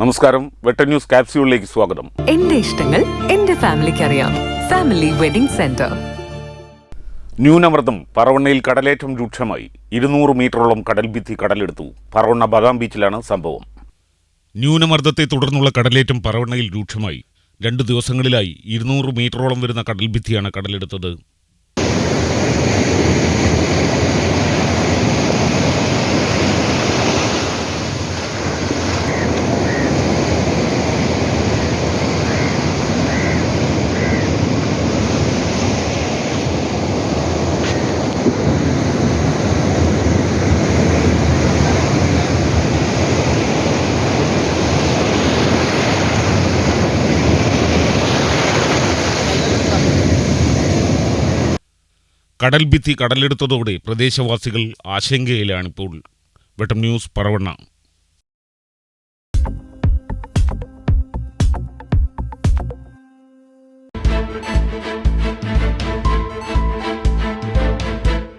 നമസ്കാരം. വെട്ട ന്യൂസ് കാപ്സ്യൂളിലേക്ക് സ്വാഗതം. എന്റെ ഇഷ്ടങ്ങൾ എന്റെ ഫാമിലിക്ക് അറിയാം. Family wedding centre. ന്യൂനമർദ്ദം പറവണ്ണയിൽ കടലേറ്റം രൂക്ഷമായി. ഇരുന്നൂറ് മീറ്ററോളം കടൽഭിത്തി കടലെടുത്തു. പറവണ്ണ ബദാം ബീച്ചിലാണ് സംഭവം. ന്യൂനമർദ്ദത്തെ തുടർന്നുള്ള കടലേറ്റം പറവണ്ണയിൽ രൂക്ഷമായി. രണ്ടു ദിവസങ്ങളിലായി ഇരുന്നൂറ് മീറ്ററോളം വരുന്ന കടൽഭിത്തിയാണ് കടലെടുത്തത്. കടൽഭിത്തി കടലെടുത്തതോടെ പ്രദേശവാസികൾ ആശങ്കയിലാണിപ്പോൾ. വെട്ടം ന്യൂസ് പറവണ്ണ.